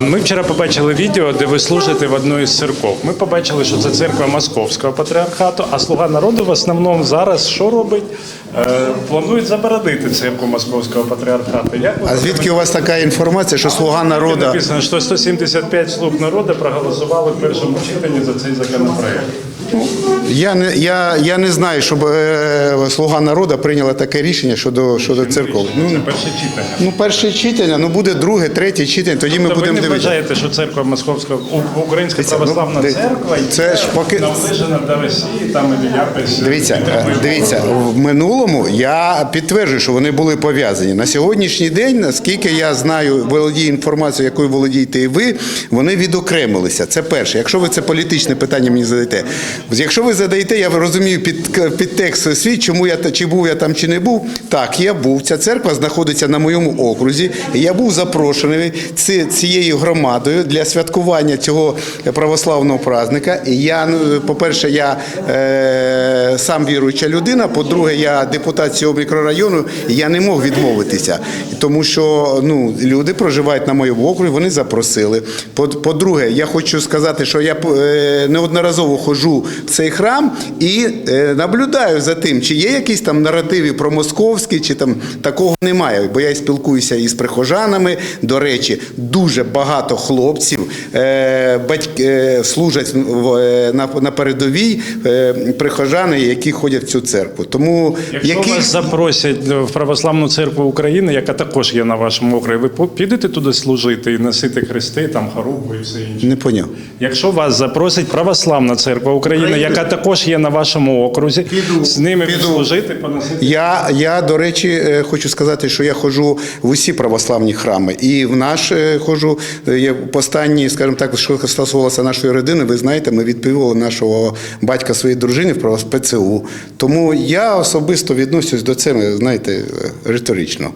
Ми вчора побачили відео, де ви служите в одній із церков. Ми побачили, що це церква Московського патріархату, а слуга народу в основному зараз що робить? Е, планують заборонити церкву Московського патріархату. Як А звідки у вас така інформація, що слуга народу? написано, що 175 слуг народу проголосували в першому читанні за цей законопроект? Я не я, я не знаю, щоб е, слуга народу прийняла таке рішення щодо щодо церков. Це Ну, перше читання. ну перше читання, ну буде друге, третє читання. Тоді ми Тобто ви будемо не дивитися. вважаєте, що церква Московська у- Українська Дивіться, православна ну, ди- церква це ж поки- наближена до Росії, там і якось Дивіться, е, дивіться, в минулому я підтверджую, що вони були пов'язані. На сьогоднішній день, наскільки я знаю, володію інформацією, якою володієте і ви, вони відокремилися. Це перше. Якщо ви це політичне питання мені задаєте. Якщо ви задаєте, я розумію під, під текст свій, чому я чи був я там, чи не був. Так, я був. Ця церква знаходиться на моєму окрузі. Я був запрошений ці- цією громадою для святкування цього православного праздника. І я, ну, по-перше, я е, сам віруюча людина. По-друге, я депутат цього мікрорайону, і я не мог відмовитися, тому що ну, люди проживають на моєму окрузі, вони запросили. По- По-друге, я хочу сказати, що я е, неодноразово ходжу цей храм і е, наблюдаю за тим, чи є якісь там наративи про московський, чи там такого немає. Бо я і спілкуюся із прихожанами. До речі, дуже багато хлопців е, батьки, е, служать в- на, на передовій е, прихожани, які ходять в цю церкву. Тому Якщо які вас запросять в Православну церкву України, яка також є на вашому окрузі, ви підете туди служити і носити хрести, там хорубу і все інше. не поняв. Якщо вас запросить Православна церква України, яка також є на вашому окрузі, Піду, з ними піду. служити, поносити. Я, я, до речі, е, хочу сказати, що я ходжу в усі православні храми. І в наш е, ходжу, е, я в останні, скажімо так, що стосувалося нашої родини, ви знаєте, ми відповіли нашого батька своїй дружині в ПЦУ. Тому я особисто відношусь до цього, знаєте, е, риторично.